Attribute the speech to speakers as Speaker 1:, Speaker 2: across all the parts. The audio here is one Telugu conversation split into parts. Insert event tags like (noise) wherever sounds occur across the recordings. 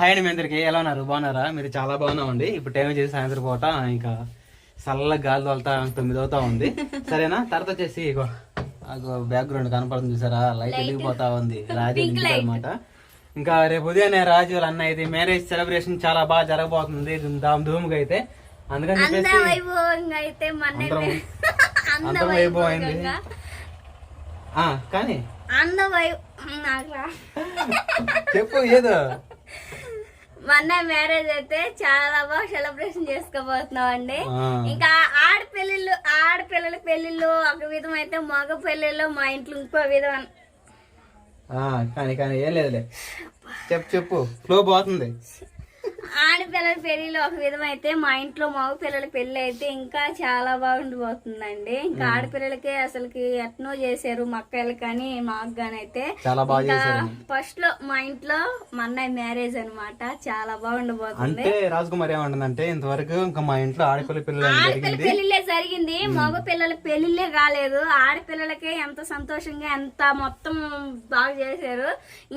Speaker 1: హాయ్ అండి మీ అందరికి. ఎలా ఉన్నారు? బాగున్నారా? మీరు చాలా బాగున్నామండి. ఇప్పుడు టైం వచ్చేసి సాయంత్రం పూట. ఇంకా చల్ల గాలి తోలుతా తొమ్మిది అవుతా ఉంది. సరేనా? తర్వాత వచ్చేసి బ్యాక్గ్రౌండ్ కనపడుతుంది చూసారా? లైట్ వెలిగిపోతా ఉంది. రాజు అనమాట ఇంకా రేపు ఉదయాన్నే రాజు అన్న అయితే మ్యారేజ్ సెలబ్రేషన్ చాలా బాగా జరగబోతుంది. ధూమ్ ధూమ్గా అయితే. అందుకని చెప్పేసి
Speaker 2: అంద
Speaker 1: అయిపోయింది కానీ. చెప్పు ఏదో.
Speaker 2: మొన్న మ్యారేజ్ అయితే చాలా బాగా సెలబ్రేషన్ చేసుకోబోతున్నాం అండి. ఇంకా ఆడపిల్లలు ఆడపిల్లల పెళ్ళిళ్ళు ఒక విధం అయితే మగ పెళ్ళిళ్ళు మా ఇంట్లో ఇంకో విధం
Speaker 1: కానీ కానీ ఏం లేదులే. చెప్పు చెప్పు. ఫ్లో పోతుంది.
Speaker 2: ఆడపిల్లల పెళ్ళిలో ఒక విధం అయితే మా ఇంట్లో మగ పిల్లల పెళ్ళి అయితే ఇంకా చాలా బాగుండిపోతుందండి. ఇంకా ఆడపిల్లలకి అసలుకి ఎట్నో చేశారు మక్కలు కానీ మాకు కానీ అయితే. ఫస్ట్లో మా ఇంట్లో మా అన్నయ్య మ్యారేజ్ అన్నమాట. చాలా బాగుండిపోతుంది.
Speaker 1: అంటే రాజకుమారి ఏమంటుందంటే ఇంతవరకు ఇంకా మా ఇంట్లో ఆడపిల్ల పిల్లలు
Speaker 2: ఆడపిల్ల
Speaker 1: జరిగింది.
Speaker 2: మగ పిల్లల పెళ్ళిళ్ళే కాలేదు. ఆడపిల్లలకే ఎంత సంతోషంగా ఎంత మొత్తం బాగా చేశారు.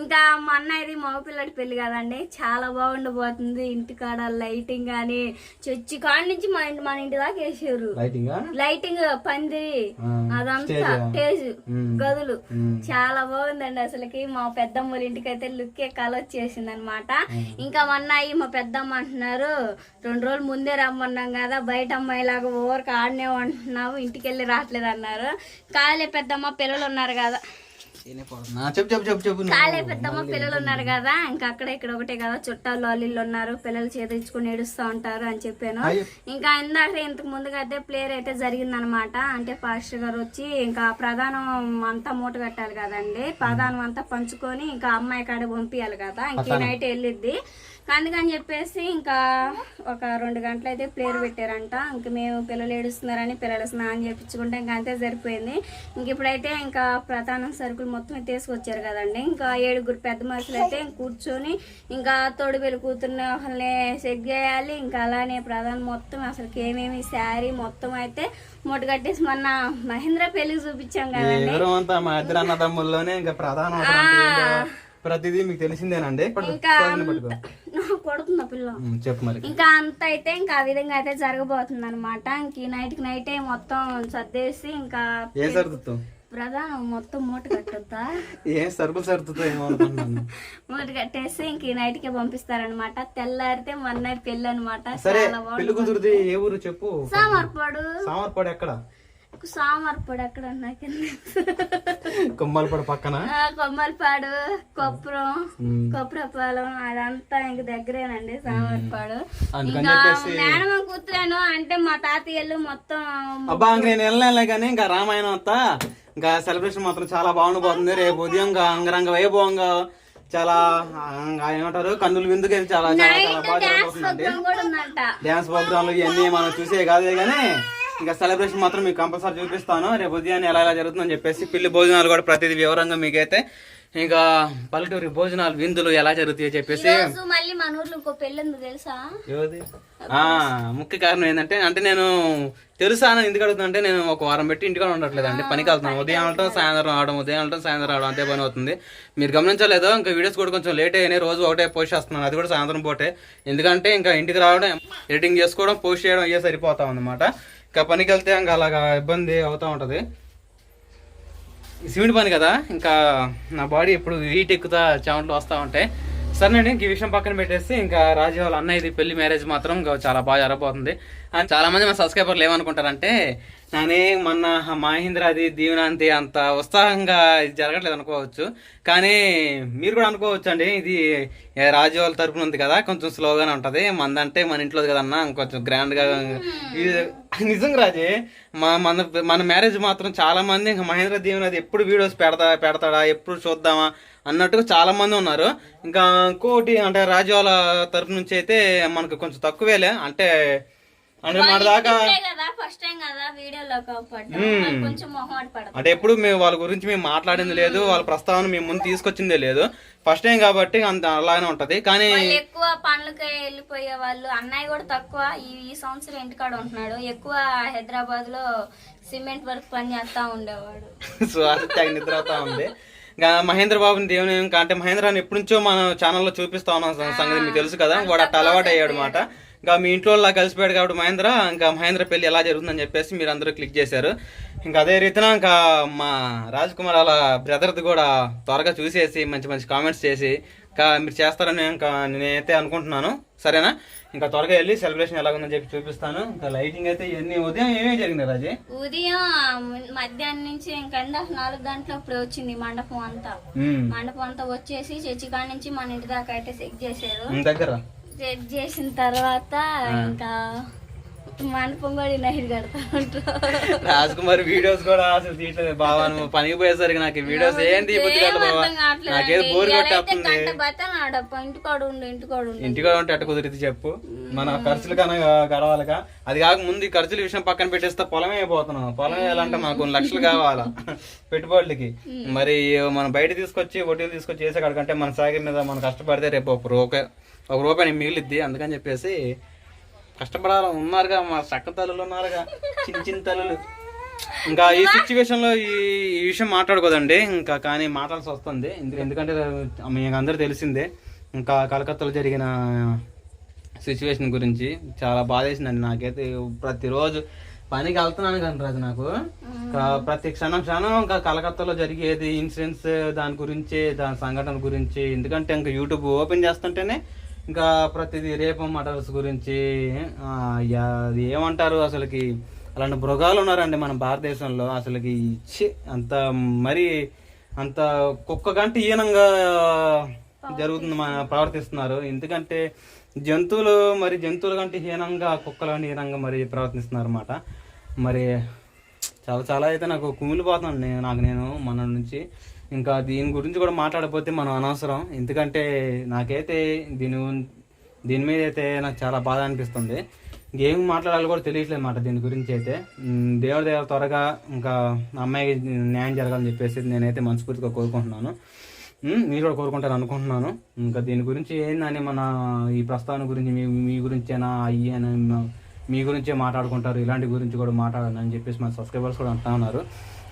Speaker 2: ఇంకా మా అన్నయ్యది మగ పిల్లడి పెళ్ళి కదండి. చాలా బాగుండిపోతుంది. ఇంటికాడ లైటింగ్ కానీ చర్చి కాడ నుంచి మా ఇంటి మన ఇంటి దాకా వేసారు.
Speaker 1: లైటింగ్
Speaker 2: పందిరి అదంతా
Speaker 1: స్టేజ్.
Speaker 2: గదులు. చాలా బాగుందండి అసలుకి. మా పెద్దమ్మ ఇంటికి అయితే లుక్కే కల వచ్చేసింది అనమాట ఇంకా మొన్న మా పెద్దమ్మ అంటున్నారు రెండు రోజులు ముందే రమ్మన్నాం కదా బయట అమ్మాయిలాగా ఊరికి ఆడనే అంటున్నావు ఇంటికి వెళ్ళి రావట్లేదు అన్నారు కాలే పెద్దమ్మ పిల్లలు ఉన్నారు కదా.
Speaker 1: చెప్పు చెప్పు చెప్పు చెప్పు. నువ్వు.
Speaker 2: కాలే పెద్దమ్మ పిల్లలు ఉన్నారు కదా ఇంకా అక్కడ ఇక్కడ ఒకటే కదా చుట్టాలు వాళ్ళు ఉన్నారు పిల్లలు చేతించుకుని ఏడుస్తూ ఉంటారు అని చెప్పాను. ఇంకా ఇందాక ఇంతకు ముందుగా అయితే ప్లేయర్ అయితే జరిగిందనమాట అంటే పాస్టర్ గారు వచ్చి ఇంకా ప్రధానం అంతా మూట కట్టాలి కదండి. ప్రధానం అంతా పంచుకొని ఇంకా అమ్మాయి కాడ పంపించాలి కదా ఇంక నైట్ వెళ్ళిద్ది. అందుకని చెప్పేసి ఇంకా ఒక రెండు గంటలు అయితే ప్లేయర్ పెట్టారంట. ఇంక మేము పిల్లలు ఏడుస్తున్నారని పిల్లలు స్నానం చేయించుకుంటే ఇంకా అంతే సరిపోయింది. ఇంక ఇప్పుడైతే ఇంకా ప్రధానం సరుకులు మొత్తం తీసుకొచ్చారు కదండి. ఇంకా ఏడుగురు పెద్ద మనుషులు అయితే కూర్చొని ఇంకా తోడు వెళ్ళి కూతుర్ని ఒకరిని సెట్ చేయాలి. ఇంకా అలానే ప్రధానం మొత్తం అసలు ఏమేమి శారీ మొత్తం అయితే మూట కట్టేసి మొన్న మహేంద్ర పెళ్ళికి చూపించాం కదండి.
Speaker 1: ఇంకా ప్రధాన ప్రతిదీ మీకు తెలిసిందేనండి? (laughs)
Speaker 2: కొడుతున్నా పిల్ల?
Speaker 1: చెప్పు మరి.
Speaker 2: ఇంకా అంత అయితే ఇంకా ఆ విధంగా అయితే జరగబోతుంది అనమాట ఇంక నైట్కి నైటే మొత్తం సర్దేసి ఇంకా
Speaker 1: ఏ సర్దుతావు?
Speaker 2: ప్రధానం మొత్తం మూట కట్టొద్దా? (laughs)
Speaker 1: ఏ సరుకులు
Speaker 2: మూట కట్టేసి ఇంక నైట్కి పంపిస్తారనమాట తెల్లారితే మొన్న పెళ్ళి అనమాట
Speaker 1: సరే పెళ్ళి ఏ ఊరు చెప్పు?
Speaker 2: సామర్పాడు.
Speaker 1: సామర్పాడు ఎక్కడ?
Speaker 2: సామర్పాడు ఎక్కడ నాకు
Speaker 1: కొమ్మలపాడు పక్కన?
Speaker 2: కొమ్మలపాడు కొప్పరం. కొప్పరపాలెం అదంతా ఇంక దగ్గరేనండి సామర్పాడు ఇంకా
Speaker 1: చెప్పేసి
Speaker 2: మేనమ కూతురాను అంటే మా తాతయ్యలు మొత్తం
Speaker 1: అబ్బా ఇంక నేను వెళ్ళలే కానీ ఇంకా రామాయణం అంతా ఇంకా సెలబ్రేషన్ మాత్రం చాలా బాగుండిపోతుంది. రేపు ఉదయం అంగరంగ వైభవంగా చాలా ఏమంటారు కన్నుల విందుకు చాలా చాలా చాలా బాగా డ్యాన్స్ ప్రోగ్రాంలు ఇవన్నీ మనం చూసే కాదే కానీ ఇంకా సెలబ్రేషన్ మాత్రం మీకు కంపల్సరీ చూపిస్తాను. రేపు ఉదయాన్నే ఎలా ఎలా జరుగుతుందని చెప్పేసి పిల్లి భోజనాలు కూడా ప్రతిదీ వివరంగా మీకైతే ఇంకా పల్లెటూరి భోజనాలు విందులు ఎలా జరుగుతాయో చెప్పేసి
Speaker 2: రోజు మళ్ళీ మన ఊర్లో ఇంకో పెళ్ళి ఉంది తెలుసా
Speaker 1: ముఖ్య కారణం ఏంటంటే అంటే నేను తెలుసా అని ఎందుకు అడుగుతుందంటే నేను ఒక వారం పెట్టి ఇంటికాడ ఉండట్లేదు అండి పనికి వెళ్తున్నాను ఉదయం వెళ్ళటం సాయంత్రం రావడం ఉదయం వెళ్ళటం సాయంత్రం రావడం అంతే పని అవుతుంది. మీరు గమనించలేదు ఇంకా వీడియోస్ కూడా కొంచెం లేట్ అయినాయి. రోజు ఒకటే పోస్ట్ చేస్తున్నాను. అది కూడా సాయంత్రం పూటే. ఎందుకంటే ఇంకా ఇంటికి రావడం ఎడిటింగ్ చేసుకోవడం పోస్ట్ చేయడం అయ్యే సరిపోతాం అనమాట ఇంకా పనికి వెళ్తే ఇంకా అలాగా ఇబ్బంది అవుతూ ఉంటుంది. సిమెంట్ పని కదా ఇంకా నా బాడీ ఇప్పుడు హీట్ ఎక్కుతా చెమట్లు వస్తూ ఉంటాయి. సరేనండి ఇంక ఈ విషయం పక్కన పెట్టేసి ఇంకా రాజు వాళ్ళ అన్నయ్యది పెళ్ళి మ్యారేజ్ మాత్రం ఇంకా చాలా బాగా జరగబోతుంది. అండ్ చాలా మంది మన సబ్స్క్రైబర్లు ఏమనుకుంటారంటే నానే మొన్న మహేంద్రాది దీవెనాంతి అంత ఉత్సాహంగా ఇది జరగట్లేదు అనుకోవచ్చు. కానీ మీరు కూడా అనుకోవచ్చు అండి ఇది రాజు వాళ్ళ తరపున ఉంది కదా కొంచెం స్లోగానే ఉంటది. మందంటే మన ఇంట్లో కదన్నా కొంచెం గ్రాండ్గా ఇది నిజంగా రాజే మా మన మన మ్యారేజ్ మాత్రం చాలా మంది ఇంకా మహేంద్ర దీవెనది ఎప్పుడు వీడియోస్ పెడతా పెడతాడా ఎప్పుడు చూద్దామా అన్నట్టుగా చాలా మంది ఉన్నారు. ఇంకా ఇంకోటి అంటే రాజు వాళ్ళ తరపు నుంచి అయితే మనకు కొంచెం తక్కువేలే. అంటే అంటే మన దాకా అంటే ఎప్పుడు మేము వాళ్ళ గురించి మేము మాట్లాడింది లేదు వాళ్ళ ప్రస్తావన మేము ముందు తీసుకొచ్చిందే లేదు. ఫస్ట్ టైం కాబట్టి అంత అలానే ఉంటది. కానీ
Speaker 2: ఎక్కువ పనులకి వెళ్ళిపోయే వాళ్ళు అన్నయ్య కూడా తక్కువ. ఈ సంవత్సరం ఇంటికాడ ఉంటున్నాడు. ఎక్కువ హైదరాబాద్లో సిమెంట్ వర్క్ పని చేస్తా ఉండేవాడు. (laughs)
Speaker 1: సో అది నిద్ర అవుతా ఉంది. మహేంద్ర బాబుని దేవుని అంటే మహేంద్రాన్ని ఎప్పటి నుంచో మన ఛానల్లో చూపిస్తా ఉన్నాం సంగతి మీకు తెలుసు కదా. వాడు అట్ట అలవాటు అయ్యాడు అనమాట ఇంకా మీ ఇంట్లో కలిసిపోయాడు కాబట్టి మహేంద్ర ఇంకా మహేంద్ర పెళ్ళి ఎలా జరుగుతుందని చెప్పేసి మీరు అందరూ క్లిక్ చేశారు. ఇంకా అదే రీతిన ఇంకా మా రాజ్ కుమార్ అలా బ్రదర్ది కూడా త్వరగా చూసేసి మంచి మంచి కామెంట్స్ చేసి ఇంకా మీరు చేస్తారని ఇంకా నేనైతే అనుకుంటున్నాను. సరేనా? ఇంకా త్వరగా వెళ్ళి సెలబ్రేషన్ ఎలా ఉందని చెప్పి చూపిస్తాను. ఇంకా లైటింగ్ అయితే ఇవన్నీ ఉదయం ఏమేమి జరిగింది రాజీ?
Speaker 2: ఉదయం మధ్యాహ్నం నుంచి ఇంకా నాలుగు గంటల అప్పుడు వచ్చింది మండపం అంతా. మండపం అంతా వచ్చేసి చర్చి కాడ నుంచి మన ఇంటి దాకా అయితే చెక్ చేశారు.
Speaker 1: దగ్గర?
Speaker 2: చెక్ చేసిన తర్వాత ఇంకా మండపం కూడా నైట్ కడతా ఉంటారు.
Speaker 1: రాజ్ కుమార్ వీడియోస్ కూడా అసలు తీయట్లేదు. బావా నువ్వు పనికి పోయేసరికి నాకు వీడియోస్ ఏం తీయబుద్ధి కాదు బావా నాకేదో బోర్ కొట్టేస్తుంది
Speaker 2: ఆడప్ప. ఇంటికాడ ఉండు ఇంటికాడ ఉండు.
Speaker 1: ఉంటే ఎట్ట కుదిరితే చెప్పు. మన ఖర్చులు కన్నా గడవాలిగా అది కాక ముందు ఖర్చుల విషయం పక్కన పెట్టేస్తే పొలమే అయిపోతున్నాం. పొలం వేయాలంటే మనకు కొన్ని లక్షలు కావాలా (laughs) పెట్టుబడులకి. మరి మనం బయట తీసుకొచ్చి వడ్డీలు తీసుకొచ్చి చేసే కాడికంటే మన సాగి మీద మనం కష్టపడితే రేపు ఒక రూపాయి ఒక రూపాయి మిగిలిద్ది అందుకని చెప్పేసి కష్టపడాలి ఉన్నారుగా మా చక్క తల్లులు ఉన్నారుగా చిన్న చిన్న తల్లులు. ఇంకా ఈ సిచ్యువేషన్లో ఈ ఈ విషయం మాట్లాడుకోదండి. ఇంకా కానీ మాట్లాడాల్సి వస్తుంది. ఎందుకు- ఎందుకంటే మీకు అందరూ తెలిసిందే ఇంకా కలకత్తాలో జరిగిన సిచ్యువేషన్ గురించి చాలా బాధేసిందండి నాకైతే. ప్రతిరోజు పనికి వెళ్తున్నాను కానీ రాజు నాకు. ప్రతి క్షణం క్షణం ఇంకా కలకత్తాలో జరిగేది ఇన్సిడెంట్స్ దాని గురించి దాని సంఘటన గురించి. ఎందుకంటే ఇంకా యూట్యూబ్ ఓపెన్ చేస్తుంటేనే ఇంకా ప్రతిదీ రేపు మటర్స్ గురించి అది ఏమంటారు అసలుకి? అలాంటి మృగాలు ఉన్నారండి మన భారతదేశంలో. అసలుకి ఛీ, అంత మరి అంత కుక్క గంట హీనంగా జరుగుతుంది మన ప్రవర్తిస్తున్నారు. ఎందుకంటే జంతువులు మరి జంతువుల కంటే హీనంగా కుక్కల హీనంగా మరి ప్రవర్తిస్తున్నారు అన్నమాట మరి చాలా చాలా అయితే నాకు కుమిలిపోతున్నాను నేను నాకు నేను మన నుంచి. ఇంకా దీని గురించి కూడా మాట్లాడకపోతే మనం అనవసరం. ఎందుకంటే నాకైతే దీని దీని మీద అయితే నాకు చాలా బాధ అనిపిస్తుంది. ఏం మాట్లాడాలో కూడా తెలియట్లేదు అన్నమాట దీని గురించి అయితే. దేవుడి దగ్గర త్వరగా ఇంకా అమ్మాయికి న్యాయం జరగాలని చెప్పేసి నేనైతే మనస్ఫూర్తిగా కోరుకుంటున్నాను. మీరు కూడా కోరుకుంటారు అనుకుంటున్నాను. ఇంకా దీని గురించి ఏందని మన ఈ ప్రస్తావన గురించి మీ మీ గురించేనా అయ్యేనా మీ గురించే మాట్లాడుకుంటారు. ఇలాంటి గురించి కూడా మాట్లాడాలని చెప్పేసి మన సబ్స్క్రైబర్స్ కూడా అంటా ఉన్నారు.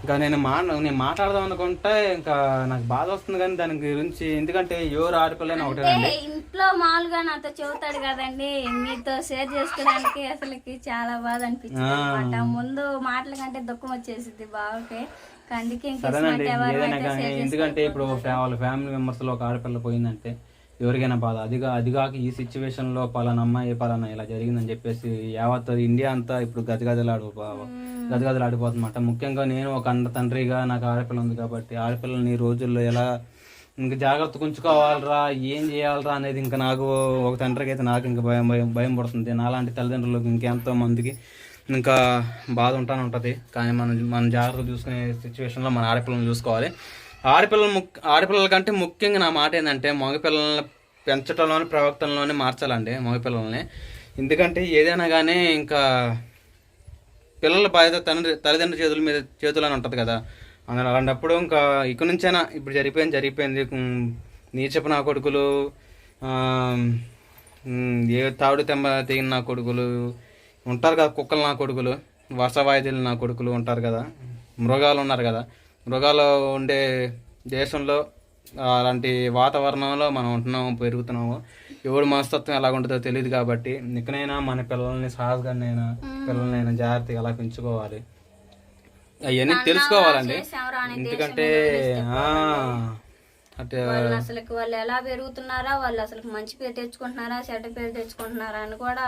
Speaker 1: ఇంకా నేను మా నేను మాట్లాడదాం అనుకుంటే ఇంకా నాకు బాధ వస్తుంది కానీ దాని గురించి ఎందుకంటే ఎవరు ఆడపిల్లని ఒకటేనండి
Speaker 2: ఇంట్లో మామూలుగా నాతో చెబుతాడు కదండి మీతో షేర్ చేసుకోవడానికి అసలుకి చాలా బాధ అనిపించింది అనమాట ముందు మాటల కంటే దుఃఖం వచ్చేసింది బావకి. అందుకే
Speaker 1: సరేనండి ఏదైనా కానీ ఎందుకంటే ఇప్పుడు వాళ్ళ ఫ్యామిలీ మెంబర్స్లో ఒక ఆడపిల్ల పోయిందంటే ఎవరికైనా బాధ. అదిగా అదిగాక ఈ సిచ్యువేషన్లో పలానా అమ్మాయి పలానా ఇలా జరిగిందని చెప్పేసి యావత్ ఇండియా అంతా ఇప్పుడు గజగజలాడు గజగజలాడిపోతుందన్నమాట ముఖ్యంగా నేను ఒక అన్న తండ్రిగా నాకు ఆడపిల్ల ఉంది కాబట్టి ఆడపిల్లని రోజుల్లో ఎలా ఇంకా జాగ్రత్త ఉంచుకోవాలరా ఏం చేయాలరా అనేది ఇంకా నాకు ఒక తండ్రికి అయితే నాకు ఇంకా భయం భయం భయం పడుతుంది. నాలాంటి తల్లిదండ్రులకు ఇంకెంతో మందికి ఇంకా బాధ ఉంటానే ఉంటుంది. కానీ మనం మనం జాగ్రత్త చూసుకునే సిచ్యువేషన్లో మన ఆడపిల్లల్ని చూసుకోవాలి. ఆడపిల్లల ముక్ ఆడపిల్లల కంటే ముఖ్యంగా నా మాట ఏంటంటే మగపిల్లల్ని పెంచడంలోని ప్రవర్తనలోనే మార్చాలండి మగపిల్లల్ని. ఎందుకంటే ఏదైనా కానీ ఇంకా పిల్లల బాధ్యత తండ్రి తల్లిదండ్రుల చేతుల మీద చేతులని ఉంటుంది కదా. అందులో అలాంటప్పుడు ఇంకా ఇక్కడి నుంచైనా ఇప్పుడు జరిగిపోయింది జరిగిపోయింది. నీచపు నా కొడుకులు ఏ తాడు తెంబ తెగిన నా కొడుకులు ఉంటారు కదా కుక్కలు నా కొడుకులు వర్షవాయిదీలు నా కొడుకులు ఉంటారు కదా. మృగాలు ఉన్నారు కదా. మృగాలు ఉండే దేశంలో అలాంటి వాతావరణంలో మనం ఉంటున్నాము పెరుగుతున్నాము. ఎవడు మనస్తత్వం ఎలా ఉంటుందో తెలియదు కాబట్టి ఇకనైనా మన పిల్లల్ని సహజగానైనా పిల్లల్నైనా జాగ్రత్తగా ఎలా పెంచుకోవాలి? అవన్నీ తెలుసుకోవాలండి. ఎందుకంటే అంటే
Speaker 2: వాళ్ళు అసలు వాళ్ళు ఎలా పెరుగుతున్నారా వాళ్ళు అసలు మంచి పేరు తెచ్చుకుంటున్నారా చెడ్డ పేరు తెచ్చుకుంటున్నారా అని కూడా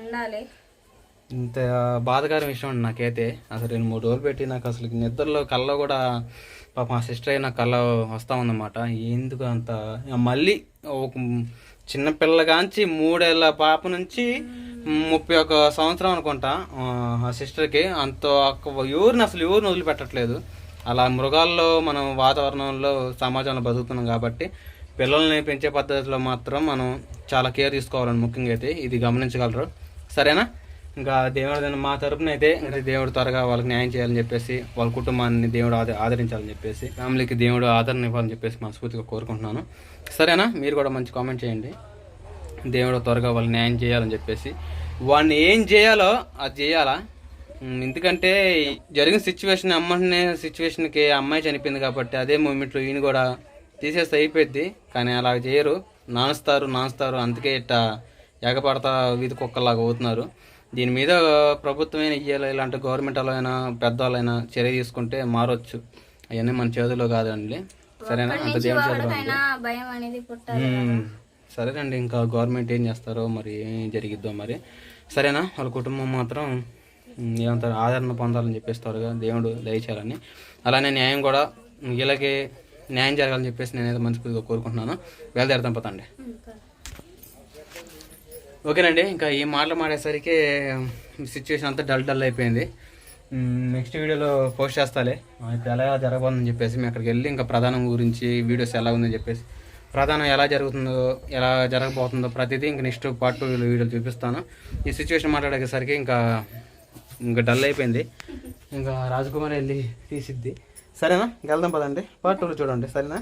Speaker 2: ఉండాలి.
Speaker 1: ఇంత బాధకరం విషయం అండి నాకైతే. అసలు రెండు మూడు రోజులు పెట్టి నాకు అసలు నిద్రలో కళ్ళలో కూడా పాప మా సిస్టర్ అయిన కళ్ళ వస్తా ఉందన్నమాట. ఎందుకు అంత? మళ్ళీ ఒక చిన్న పిల్లగాంచి మూడేళ్ళ పాప నుంచి ముప్పై ఒక సంవత్సరం అనుకుంటా ఆ, సిస్టర్కి అంత ఒక్క- ఎవరిని అసలు ఎవరిని వదిలిపెట్టట్లేదు. అలా మృగాల్లో మనం వాతావరణంలో సమాజంలో బతుకుతున్నాం కాబట్టి పిల్లల్ని పెంచే పద్ధతిలో మాత్రం మనం చాలా కేర్ తీసుకోవాలని ముఖ్యంగా అయితే. ఇది గమనించగలరు. సరేనా? ఇంకా దేవుడు మా తరపున అయితే అంటే దేవుడు త్వరగా వాళ్ళకి న్యాయం చేయాలని చెప్పేసి వాళ్ళ కుటుంబాన్ని దేవుడు ఆద ఆదరించాలని చెప్పేసి ఫ్యామిలీకి దేవుడు ఆదరణ ఇవ్వాలని చెప్పేసి మనస్ఫూర్తిగా కోరుకుంటున్నాను. సరేనా? మీరు కూడా మంచి కామెంట్ చేయండి. దేవుడు త్వరగా వాళ్ళు న్యాయం చేయాలని చెప్పేసి. వాడిని ఏం చేయాలో అది చేయాలా? ఎందుకంటే జరిగిన సిచ్యువేషన్ అమ్మాయి సిచ్యువేషన్కి అమ్మాయి చనిపోయింది కాబట్టి అదే మూమెంట్లో ఈయన కూడా తీసేస్తే అయిపోద్ది కానీ అలా చేయరు. నానుస్తారు నానుస్తారు అందుకే ఇట్ట ఎగపడతా వీధి కుక్కలాగా అవుతున్నారు. దీని మీద ప్రభుత్వమైన ఇయ్యాలి. ఇలాంటి గవర్నమెంట్ అయినా పెద్దవాళ్ళైనా చర్య తీసుకుంటే మారొచ్చు. అవన్నీ మన చేతిలో కాదండి. సరేనా? అంత దేవుడి చేతిలో. సరేనండి ఇంకా గవర్నమెంట్ ఏం చేస్తారో మరి ఏం జరిగిద్దో మరి. సరేనా? వాళ్ళ కుటుంబం మాత్రం ఏమంటారు ఆదరణ పొందాలని చెప్పేస్తారు కదా దేవుడు దయచేయాలని. అలానే న్యాయం కూడా వీళ్ళకి న్యాయం జరగాలని చెప్పేసి నేనైతే మనస్ఫూర్తిగా కోరుకుంటున్నాను. వేలదేరుతాం పోతండి ఓకేనండి ఇంకా ఈ మాటలు మాడేసరికి సిచ్యువేషన్ అంతా డల్ డల్ అయిపోయింది. నెక్స్ట్ వీడియోలో పోస్ట్ చేస్తాలే. అయితే ఇప్పుడు ఎలా జరగబోతుందని చెప్పేసి మేము అక్కడికి వెళ్ళి ఇంకా ప్రధానం గురించి వీడియోస్ ఎలా ఉందని చెప్పేసి ప్రధానం ఎలా జరుగుతుందో ఎలా జరగబోతుందో ప్రతిదీ ఇంకా నెక్స్ట్ పార్ట్ టూ వీడియోలు చూపిస్తాను. ఈ సిచ్యువేషన్ మాట్లాడేసరికి ఇంకా ఇంకా డల్ అయిపోయింది. ఇంకా రాజకుమారి వెళ్ళి తీసిద్ది. సరేనా? వెళ్దాం పదండి. పార్ట్ టూలో చూడండి. సరేనా?